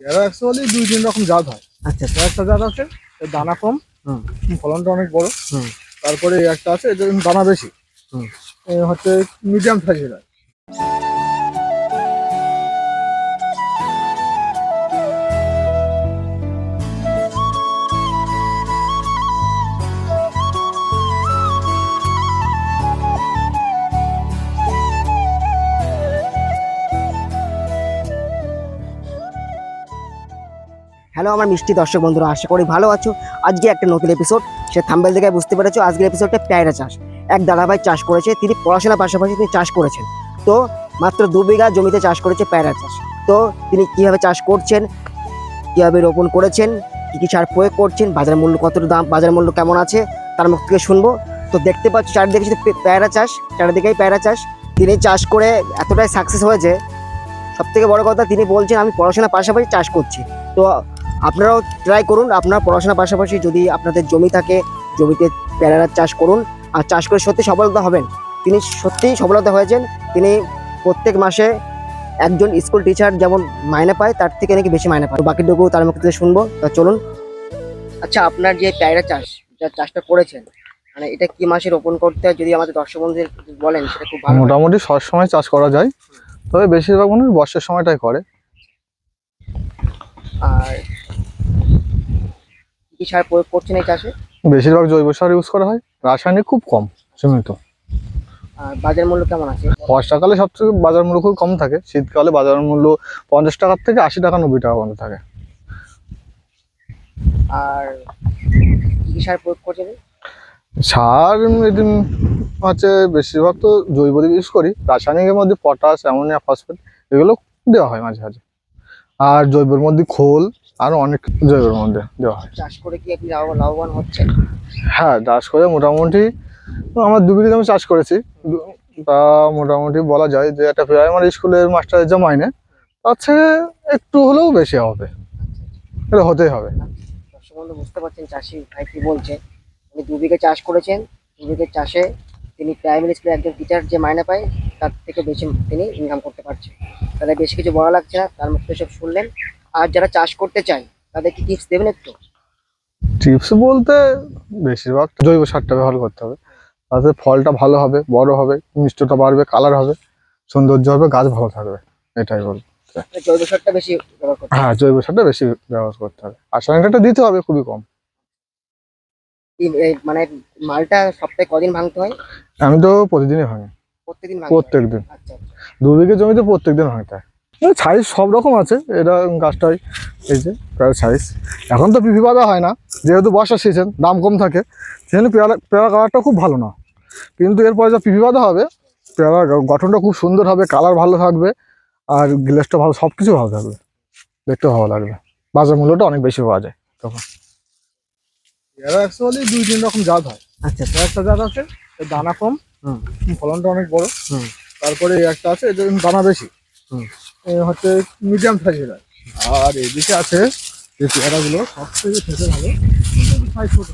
এরা অ্যাকচুয়ালি দুই তিন রকম জাত হয়। আচ্ছা আচ্ছা। একটা জাত আছে দানা কম হুম। ফলনটা অনেক বড়। তারপরে এই একটা আছে এদের দানা বেশি। হচ্ছে মিডিয়াম সাইজের হয়। হ্যালো আমার মিষ্টি দর্শক বন্ধুরা, আশা করি ভালো আছো। আজকে একটা নতুন এপিসোড সে থাম্বেল থেকে বুঝতে পেরেছ, আজকের এপিসোডটা পেয়ারা চাষ। এক দাদাভাই চাষ করেছে, তিনি পড়াশোনার পাশাপাশি তিনি চাষ করেছেন। তো মাত্র দু বিঘা জমিতে চাষ করেছে পেয়ারা চাষ। তো তিনি কীভাবে চাষ করছেন, কীভাবে রোপণ করেছেন, কী কী সার প্রয়োগ করছেন, বাজার মূল্য কত দাম, বাজার মূল্য কেমন আছে, তার মুখ থেকে শুনব। তো দেখতে পাচ্ছ, চারিদিকে শুধু পেয়ারা চাষ, চারিদিকেই পেয়ারা চাষ। তিনি চাষ করে এতটাই সাকসেস হয়েছে। সব থেকে বড় কথা, তিনি বলছেন, আমি পড়াশোনার পাশাপাশি চাষ করছি। তো আপনারাও ট্রাই করুন। আপনার পড়াশোনার পাশাপাশি যদি আপনাদের জমি থাকে জমিতে পেয়ারা চাষ করুন। আর চাষ করে সত্যি সফলতা হবেন। তিনি সত্যিই সফলতা হয়েছেন। তিনি প্রত্যেক মাসে একজন স্কুল টিচার যেমন মাইনে পায় তার থেকে নাকি বেশি মাইনে পায়। বাকিটুকু তার মুখ থেকে শুনব। তা চলুন। আচ্ছা আপনার যে পেয়ারা চাষ যা চাষটা করেছেন মানে এটা কি মাসে রোপণ করতে হয়? যদি আমাদের দর্শক বন্ধুদের বলেন সেটা খুব ভালো মোটামুটি সব সময় চাষ করা যায়। তবে বেশিরভাগ মানুষ বর্ষার সময়টাই করে। আর কি সার প্রয়োগ করছেন এই চাষে? বেশিরভাগ জৈব সার ইউজ করা হয় রাসায়নিক খুব কম সীমিত। আর বাজার মূল্য কেমন আছে? বর্ষাকালে সবথেকে বাজার মূল্য খুব কম থাকে শীতকালে বাজার মূল্য পঞ্চাশ টাকার থেকে আশি টাকা নব্বই টাকা পর্যন্ত থাকে। আর কি কি সার প্রয়োগ করছেন সার এদিন হচ্ছে বেশিরভাগ তো জৈব ইউজ করি রাসায়নিকের মধ্যে পটাশ অ্যামোনিয়া ফসফেট এগুলো দেওয়া হয় মাঝে মাঝে। আর জৈবের মধ্যে খোল আর অনেক জৈবের মধ্যে দেওয়া হয়। চাষ করে কি আপনি লাভ- লাভবান হচ্ছেন? হ্যাঁ চাষ করে মোটামুটি আমার দু বিঘে জমি চাষ করেছি। তা মোটামুটি বলা যায় যে একটা প্রাইমারি স্কুলের মাস্টারের যে মাইনে তার থেকে একটু হলেও বেশি হবে। এটা হতেই হবে। দর্শক বন্ধু বুঝতে পারছেন চাষি ভাই কি বলছে? উনি দু বিঘে চাষ করেছেন দু বিঘে চাষে তিনি প্রাইমারি স্কুলের একজন টিচার যে মাইনে পায় তার থেকে বেশি তিনি ইনকাম করতে পারছেন তাদের বেশি কিছু বলা লাগছে না তার মুখে সব শুনলেন। আর যারা চাষ করতে চায় তাদের কি টিপস দেবেন একটু? টিপস বলতে বেশিরভাগ জৈব সারটা ব্যবহার করতে হবে। তাতে ফলটা ভালো হবে বড় হবে মিষ্টতা বাড়বে কালার হবে সৌন্দর্য হবে গাছ ভালো থাকবে। এটাই বলব জৈব সারটা বেশি ব্যবহার করতে হ্যাঁ জৈব সারটা বেশি ব্যবহার করতে হবে। রাসায়নিকটা দিতে হবে খুবই কম। মানে মালটা সপ্তাহে কদিন ভাঙতে হয়? আমি তো প্রতিদিনই ভাঙি। প্রত্যেকদিন ভাঙতে হয়? প্রত্যেক দিন আচ্ছা আচ্ছা। দু বিঘে জমিতে প্রত্যেক দিন ভাঙতে হয়। সাইজ সব রকম আছে। এটা গাছটাই এই যে প্রায় সাইজ এখন তো পিপি বাঁধা হয় না। যেহেতু বর্ষার সিজন দাম কম থাকে। সেখানে পেয়ারা পেয়ারা কালারটা খুব ভালো না। কিন্তু এরপরে যা পিপি বাঁধা হবে পেয়ারার গঠনটা খুব সুন্দর হবে কালার ভালো থাকবে আর গ্লেসটা ভালো সব কিছু ভালো থাকবে। দেখতে ভালো লাগবে। বাজার মূল্যটা অনেক বেশি পাওয়া যায় তখন। এরা অ্যাকচুয়ালি দুই তিন রকম জাত হয়। আচ্ছা আচ্ছা। একটা জাত আছে দানা কম হুম। ফলনটা অনেক বড়। হুম। তারপরে এই একটা আছে এদের দানা বেশি। হুম। হচ্ছে মিডিয়াম সাইজের আর এদিকে আছে যে পেয়ারাগুলো সব থেকে খেতে ভালো একটু ছোট।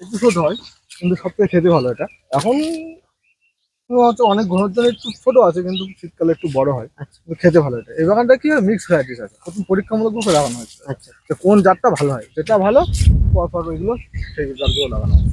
একটু হয় কিন্তু সব থেকে খেতে ভালো এটা। এখন হচ্ছে অনেক ঘন জন্য একটু ছোট আছে কিন্তু শীতকালে একটু বড় হয়। আচ্ছা। কিন্তু খেতে ভালো এটা। এই বাগানটা কি মিক্স ভ্যারাইটিস আছে। প্রথম পরীক্ষামূলক রূপে লাগানো হয়েছে। আচ্ছা। কোন জাতটা ভালো হয়। যেটা ভালো পরপর ওইগুলো সেই জাতগুলো লাগানো হয়